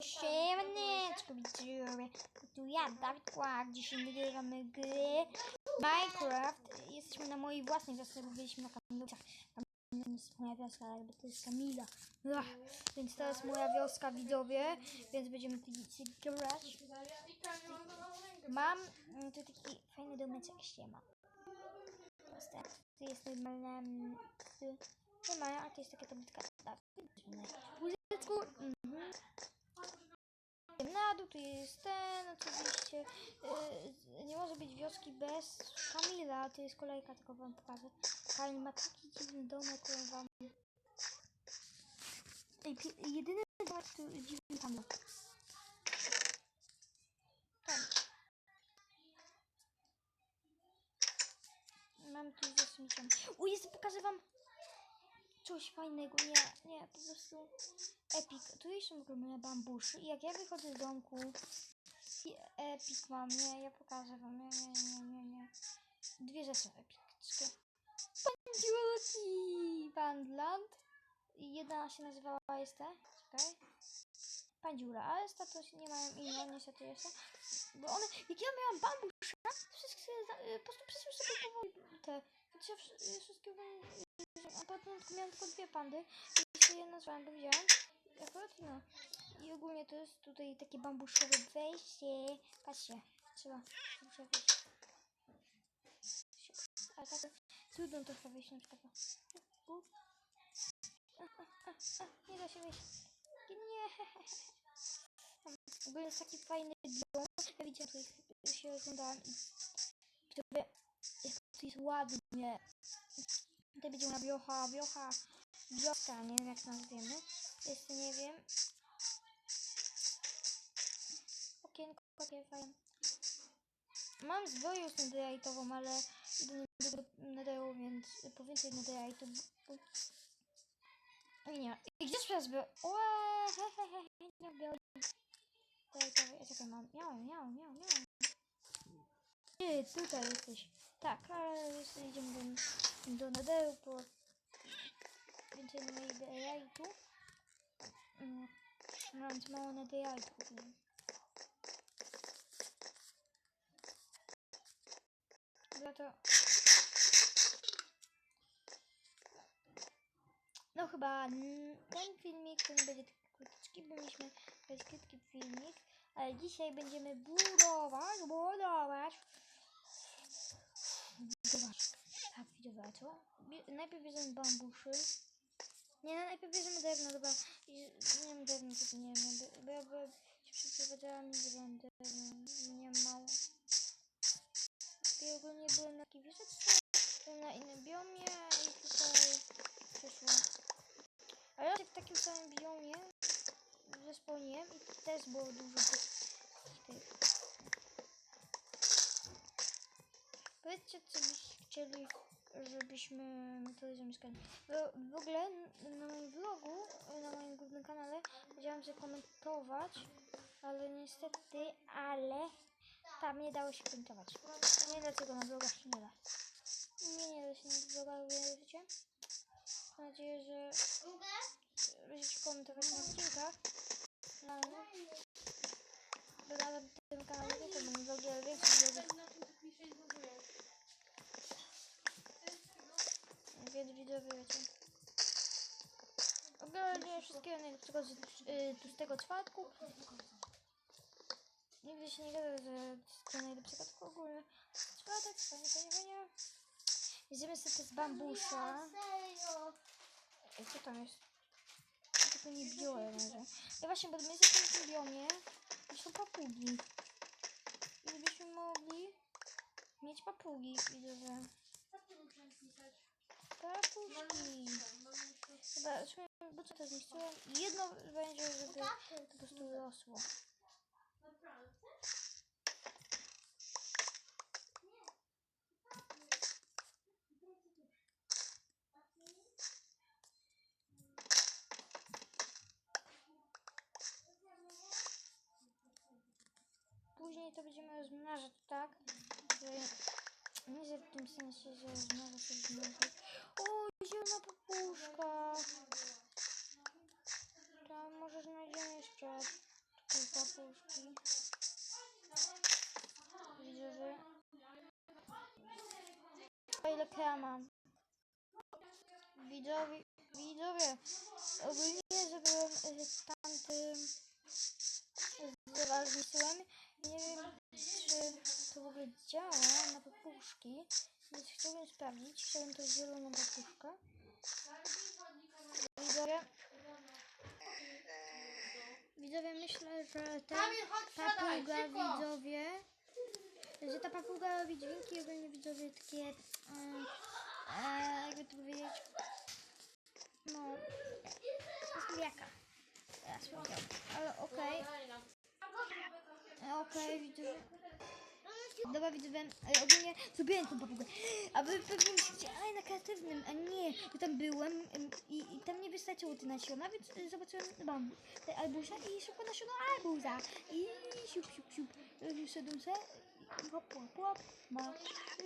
Siemaneczko widzowie, tu ja, Kłak, dzisiaj nagrywamy gry Minecraft. Jesteśmy na mojej własnej wiosce, bo byliśmy na Kamilowcach. Kamila jest moja wioska, jakby to jest Kamila. Ach, więc to jest moja wioska widzowie, więc będziemy tu dzisiaj grać. Mam mm, tu taki fajny domeczek ściema. Proste. Tu jest normalna... Tu nie ma, a to jest taka tabletka. Tak, Łóżeczku. Mhm. Na dół tu jest ten, oczywiście. Yy, nie może być wioski bez Kamila. Tu jest kolejka, tylko wam pokażę. Kamil ma taki dziwny domek, którym wam... Jedyny domek, który dziwny Kamil. Mam tu zasunięciem. O, jest, pokażę wam coś fajnego. Nie, nie, po prostu epic. Tu są ogromne bambuszy i jak ja wychodzę z domku epic mam, nie, ja pokażę wam, nie, nie, nie, nie, nie. Dwie rzeczy epickie. Pandziulki! Bandland. Jedna się nazywała jest ta, czekaj. Pandziura, a reszta to się nie mają imion, niestety jeszcze. Bo one, jak ja miałam bambusza, wszystkie po prostu przeszły sobie powoli te, chociaż wszystkie, y, a potem miałam tylko dwie pandy i się je nazwałam, bo widziałam. Akurat no. I ogólnie to jest tutaj takie bambuszowe wejście. Patrzcie, trzeba, muszę wejść. Ale tak trudno trochę wejść na przykład. Nie da się wejść. Nie. W ogóle jest taki fajny biom. Ja widziałam tutaj się oglądałam i to jest ładnie. Tutaj będzie na biocha, biocha, biocha, nie wiem jak to nazwiemy. Jeszcze nie wiem. Okienko takie fajne. Mam zbroję już netherite'ową, ale idę do netheru, więc po więcej netherite'u. nie. I gdzie sprawdzę zbroję? Łe, he, he, he, he, nie biorę. Ja czekaj, mam. Miałem, miałem, miałem, miałem. Ty, tutaj jesteś. Tak, ale jeszcze idziemy do, do netheru po więcej netherite'u. Mm, Mam mało netherite'u. Dla to... No chyba ten filmik to nie będzie taki krótki, bo mieliśmy krótki filmik, ale dzisiaj będziemy budować, budować. Budować. Tak, widzowie, co? Najpierw bierzemy bambuszy. Nie, no, najpierw bierzemy drewno, dobra. Nie wiem, drewno to nie wiem, bo- ja bo się przeprowadzałam i wziąłem drewno. Nie mało. Ja ogólnie byłem na takiej byłem na innym biomie i tutaj przyszło. A ja w takim samym biomie zespełniłem i też było dużo tych. Powiedzcie, co byście chcieli, żebyśmy to zamieszkali. W, w ogóle na moim vlogu, na moim głównym kanale chciałam się komentować, ale niestety, ale tam nie dało się komentować. Nie wiem dlaczego na vlogach się nie da. Nie, nie da się na vlogach, wiecie? Mam nadzieję, że będziecie komentować na odcinkach. No, no. Tym kanale nie to będą vlogi, ale większe vlogi. Więc widzowie wiecie. Ogólnie wszystkiego najlepszego z y, tłustego czwartku. Nigdy się nie gada, że to najlepszego, tylko ogólnie czwartek, fajnie, fajnie, fajnie. Jedziemy sobie z bambusza. Co tam jest? Ja tego nie biorę może. Ja właśnie, bo my jesteśmy w tym biomie i są papugi. I gdybyśmy mogli mieć papugi, widzowie. Papugi. Chyba, bo co to zniszczyłem? Jedno będzie, żeby to po prostu rosło. Później to będziemy rozmnażać, tak? Że, nie, w tym sensie, że rozmnażać się rozmnażać. Tu papuszki. Widzowie. O ile ja mam. Widzowie, widzowie. Ogólnie zrobiłem y, tamtym z Nie wiem, czy to w ogóle działa na papuszki. Więc chciałbym sprawdzić. Chciałbym tą zieloną papuszkę. Widzowie. Widzowie, myślę, że ten Kamil, chodź wsiadaj, papuga, szybko. widzowie, że ta papuga robi dźwięki, ogólnie widzowie takie, e, jakby to powiedzieć, no, jaka, teraz ale okej, e, okej, widzowie. Dobra, widzowie, e, ogólnie zrobiłem tą papugę, a wy pewnie myślicie, ale na kreatywnym, a nie, ja tam byłem em, i, i tam nie wystarczyło te nasiona, więc e, zobaczyłem, mam te albusa i szybko nasiona albuza i siup, siup, siup, e, szedłem se, hop, hop, hop, ma,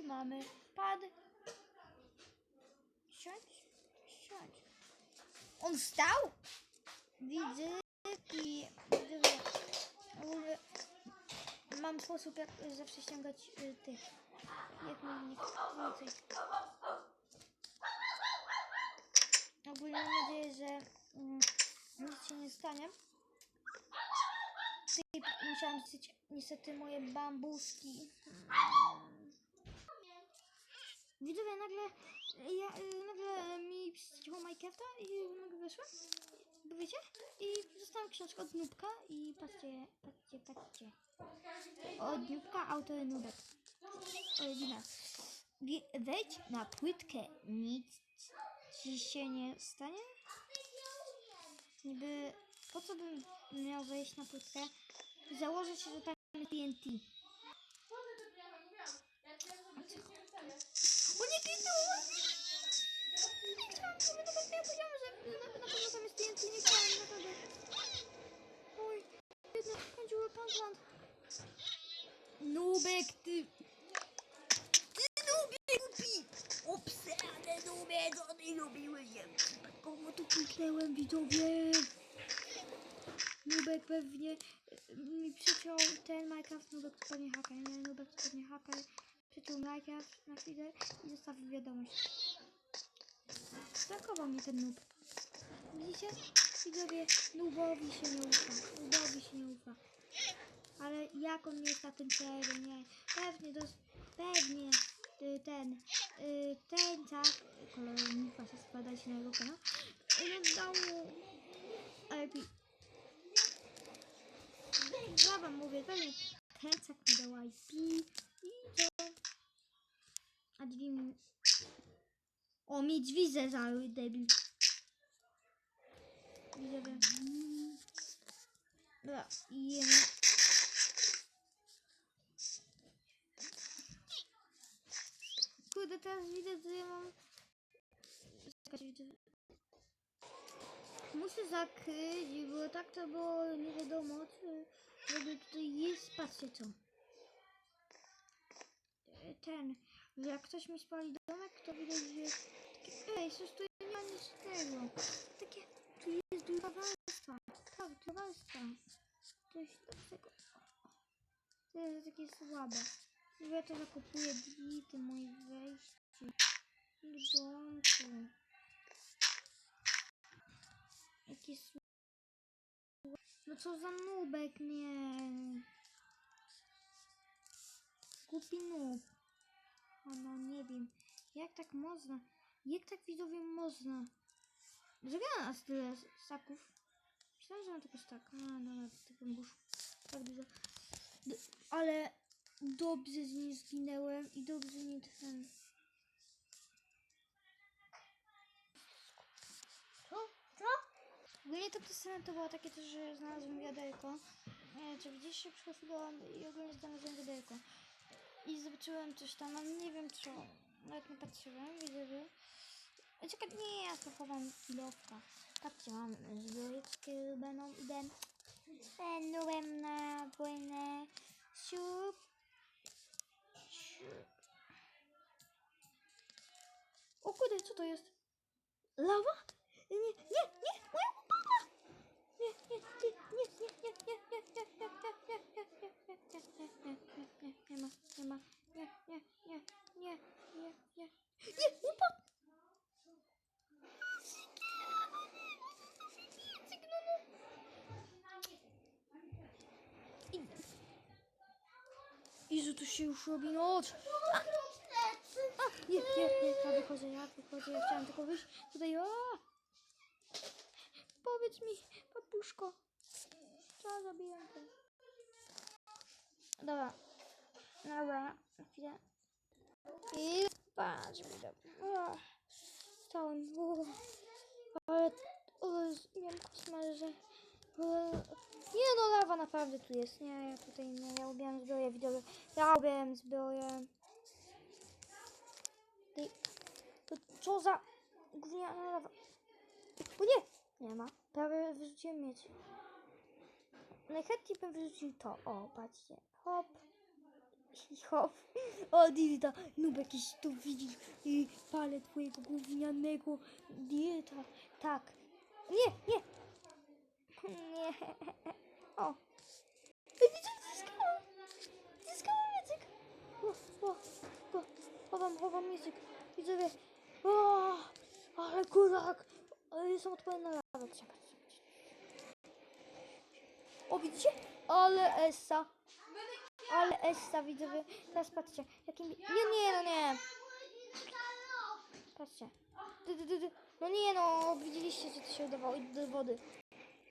i mamy. Pad, siądź, siądź, on stał, widzę i ogólnie mam sposób jak zawsze ściągać y, tych, jak mam nick, więcej. Ogólnie mam nadzieję, że mm, nic się nie stanie. Musiałam zsyć niestety moje bambuski. Widzowie, nagle, ja, y, nagle mi przycięło Minecrafta i nagle wyszłem. Wiecie? I dostałam książkę od Nubka i patrzcie, patrzcie, patrzcie. Od Nubka autor Nubek. Wejdź na płytkę, nic ci się nie stanie? Niby, po co bym miał wejść na płytkę? Założę się, że tam TNT. O nie, kliknęło! Nie nawet, ja powiedziałam, że na, na pewno tam jest TNT, nie chciałam, naprawdę. Oj, jednak skończyły pan land. Nubek, ty... Ty nubie głupi! Obsrane nubie, co ty lubiłeś? Komu tu kliknęłem, widzowie? Nubek pewnie y, mi przyciął ten Minecraft, Nubek to pewnie haker, nie? Nubek to pewnie haker. Przyciął Minecraft na chwilę i zostawił wiadomość. Brakował mi ten noob. Widzicie? Widzowie, nubowi się nie ufa. Nubowi się nie ufa. Ale jak on jest na tym serwerze, nie? Pewnie dos... Pewnie y, ten... Y, ten tak... Kolorownika się spada się na jego kanał. Y, no dał mu... IP. Ja wam mówię, pewnie tak mi dał IP. I to... A drzwi. O, mi drzwi zezały, debil. Widzowie. Dobra, jemy. Kurde, teraz widzę, że ja mam... Muszę zakryć, bo tak to było nie wiadomo, czy ogóle tutaj jest, patrzcie co. E, Ten, jak ktoś mi spali domek, to widać, że ej, coś tu nie ma nic tego. Takie, tu jest duża warstwa. Tak, duża warstwa. Coś takiego. To jest takie słabe. Ja to zakupuję te moje wejście. Do domku. Jaki słabe. No co za nubek, nie. Głupi nub. O no nie wiem. Jak tak można? Jak tak widzowie można? Zrobiona nas tyle saków. Myślałam, że mam tylko tak. A, na tym buszu. Tak dużo. Ale dobrze z niej zginęłem i dobrze nie ten. Co? Co? Ogólnie to pisane to było takie też, że znalazłem wiaderko. Nie, czy widzieliście, przychodziłam i ogólnie znalazłem wiaderko. I zobaczyłem coś tam, ale nie wiem co. Nawet nie patrzyłem, widzowie. A Czekaj, nie, ja to chowam kilowka. Patrzcie, mam zbioryczkę lubeną, idę Będę na wojnę. Siup. Siup. O kurde, co to jest? Lawa? Nie, nie, nie, moja łopata! Nie, nie, nie, nie, nie, nie, nie, nie, nie. Jezu, to się już robi noc. A, a, nie, nie, nie, ja wychodzę, ja wychodzę, ja chciałam tylko wyjść tutaj, o! Powiedz mi, papuszko, co zrobiłem to? Dobra, dobra, chwilę. I patrz mi. O, Stałem, o, ale, o, miałem koszmar, że... Nie no, lawa naprawdę tu jest, nie, ja tutaj nie, ja ubieram zbroję widowe, ja ubieram zbroję. Ty, to co za gówniana lawa? O nie, nie ma, prawie wyrzuciłem mieć. Najchętniej bym wyrzucił to, o, patrzcie, hop. I hop. O, dieta, nubek jakiś tu widzisz i palę twojego gównianego dieta. Tak. Nie, nie. Nie. O. Widzę, zyskałam. Zyskałam język. O, o, o. Chowam, chowam język. Widzowie. O, ale kurak. Ale Jestem odporny na lawę. O, widzicie? Ale essa. Ale Essa widzowie. Teraz patrzcie. Jakim... Nie, nie, no nie. Patrzcie. No nie no, widzieliście co to się udawało. Idę do wody.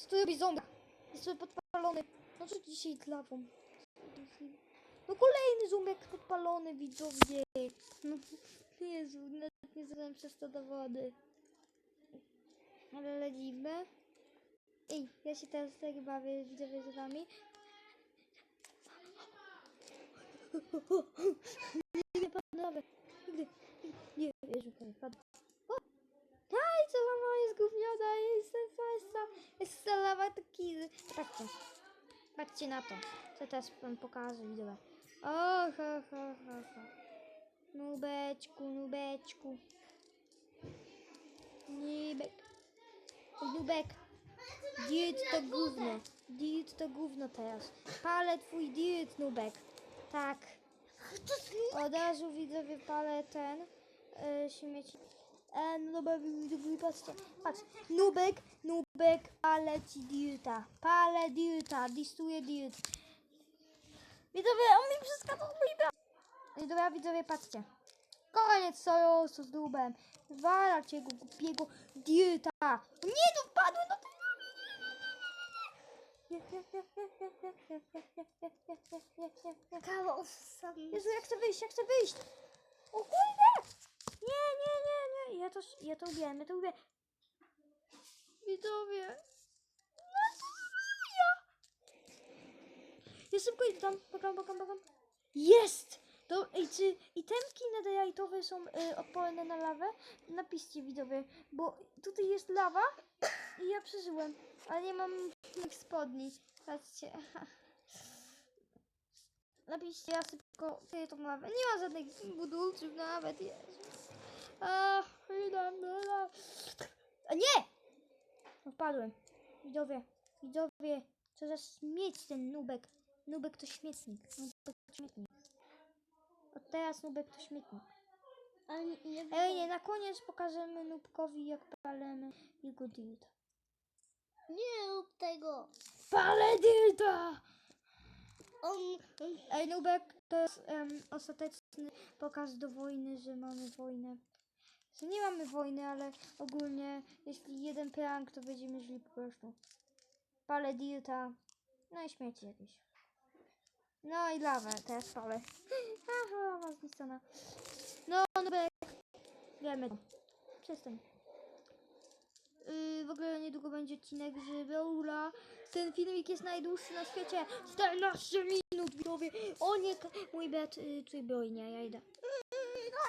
Co tu robi ząbek? Jest sobie podpalony. No co dzisiaj z lawą? No kolejny ząbek podpalony widzowie. No Jezu, nawet nie zdałem przez to do wody. Ale dziwne. Ej, ja się teraz tak bawię widzowie z wami. Nie. Nigdy. Nie, Jezu, nie padł. Co lawa jest gówniana, jest festa. Jest ta lawa taki... Patrzcie. Patrzcie na to. Co teraz wam pokażę, widzowie. O, ha, ha, ha, ha. Nubeczku, nubeczku. Nubek. Nubek. Diet to gówno. Diet to gówno teraz. Palę twój diet, Nubek. Tak. Od razu widzowie palę ten e, śmieci. E, no dobra, patrzcie, patrz, nubek, nubek, palę ci dirta, palę dirta, distuje dirt. Widzowie, on mi przeskakał libra. Dobra, widzowie, patrzcie. Koniec sojusu z dubem. Wala cię głupiego dirta. Nie, tu wpadłem no do tej Kawał sam. Jezu, jak chcę wyjść, jak chcę wyjść. O kurde! Nie, nie, nie. Ja to, ja to lubię, ja to lubię. Widzowie. No, ja. Szybko idę tam. Pokam, pokam, pokam. Jest! To, ej, czy itemki netherite'owe są y, odporne na lawę? Napiszcie widzowie, bo tutaj jest lawa i ja przeżyłem, ale nie mam moich spodni. Patrzcie. Napiszcie, ja szybko kryję tą lawę. Nie ma żadnych budulców nawet, Jezu. Ach, idę, idę. A nie! No, Wpadłem. Widzowie, widzowie, co za śmieć ten nubek. Nubek to śmietnik. Nubek to śmietnik. Od teraz nubek to śmietnik. Ale nie, nie Ej, nie, na koniec pokażemy nubkowi jak palemy jego dieta. Nie rób tego. Palę dieta! On, on Ej, Nubek, to jest em, ostateczny pokaz do wojny, że mamy wojnę. Nie mamy wojny, ale ogólnie, jeśli jeden prank, to będziemy żyli po prostu. Palę dieta, no i śmieci jakieś. No i lawę teraz palę. Aha, lawa zniszczona. No, Nubek, wiemy to. Przestań. Yy, w ogóle niedługo będzie odcinek z Beula. Ten filmik jest najdłuższy na świecie. 14 minut, widzowie. O nie, mój brat yy, tutaj broi, nie, ja idę.